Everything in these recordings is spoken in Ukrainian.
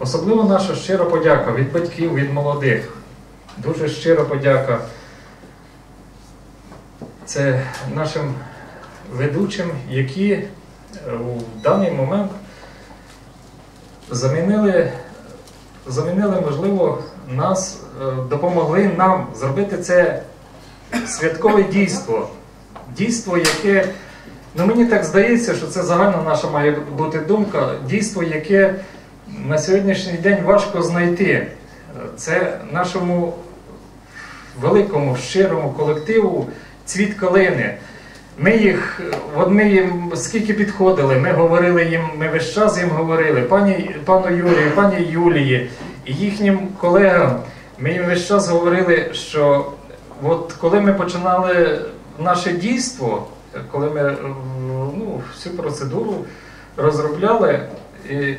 Особливо наша щира подяка від батьків, від молодих. Дуже щира подяка. Це нашим ведучим, які е, у даний момент замінили, замінили можливо, нас, е, допомогли нам зробити це святкове дійство. Дійство, яке, ну мені так здається, що це загальна наша має бути думка, дійство, яке на сьогоднішній день важко знайти. Це нашому великому, щирому колективу цвіт калини. Ми їх, ми їм скільки підходили, ми говорили їм, ми весь час їм говорили, пані, пану Юрію, пані Юлії і їхнім колегам, ми їм весь час говорили, що от коли ми починали наше дійство, коли ми ну, всю процедуру розробляли, і, е,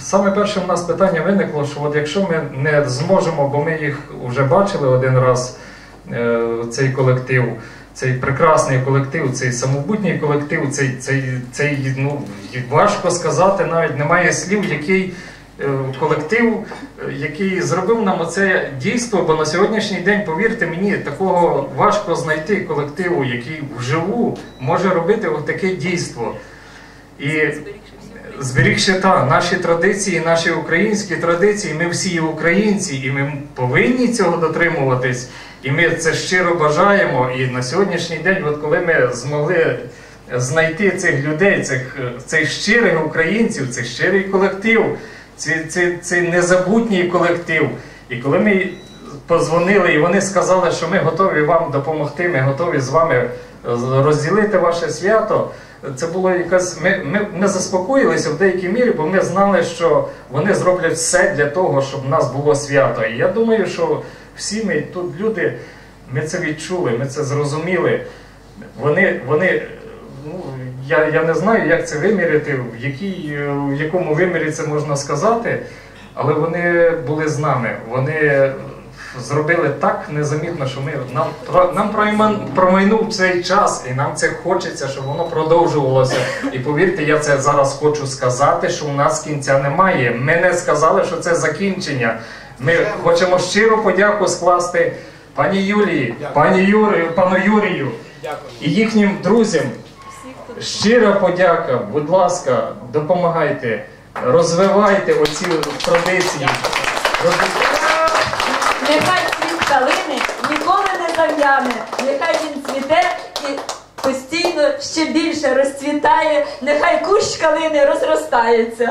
саме перше в нас питання виникло, що от якщо ми не зможемо, бо ми їх вже бачили один раз, е, цей колектив, цей прекрасний колектив, цей самобутній колектив, цей, цей, цей ну, важко сказати, навіть немає слів, який е, колектив, який зробив нам оце дійство, бо на сьогоднішній день, повірте мені, такого важко знайти колективу, який вживу може робити таке дійство. І зберігши та наші традиції, наші українські традиції, ми всі українці, і ми повинні цього дотримуватись. І ми це щиро бажаємо. І на сьогоднішній день, от коли ми змогли знайти цих людей, цих, цих щирих українців, цей щирий колектив, цей, цей, цей незабутній колектив. І коли ми позвонили, і вони сказали, що ми готові вам допомогти, ми готові з вами розділити ваше свято. Це було якась. Ми, ми, ми заспокоїлися в деякій мірі, бо ми знали, що вони зроблять все для того, щоб в нас було свято. І я думаю, що всі ми тут люди, ми це відчули, ми це зрозуміли. Вони, вони ну, я, я не знаю, як це виміряти, в, якій, в якому вимірі це можна сказати, але вони були з нами. Вони зробили так незамітно, що ми нам про- нам пройман- промайнув цей час, і нам це хочеться, щоб воно продовжувалося. І повірте, я це зараз хочу сказати, що у нас кінця немає. Ми не сказали, що це закінчення. Ми хочемо щиро подяку скласти пані Юлії, пані Юрію, пану Юрію і їхнім друзям. Щира подяка, будь ласка, допомагайте, розвивайте оці традиції. Не нехай він цвіте і постійно ще більше розцвітає, нехай кущ калини розростається.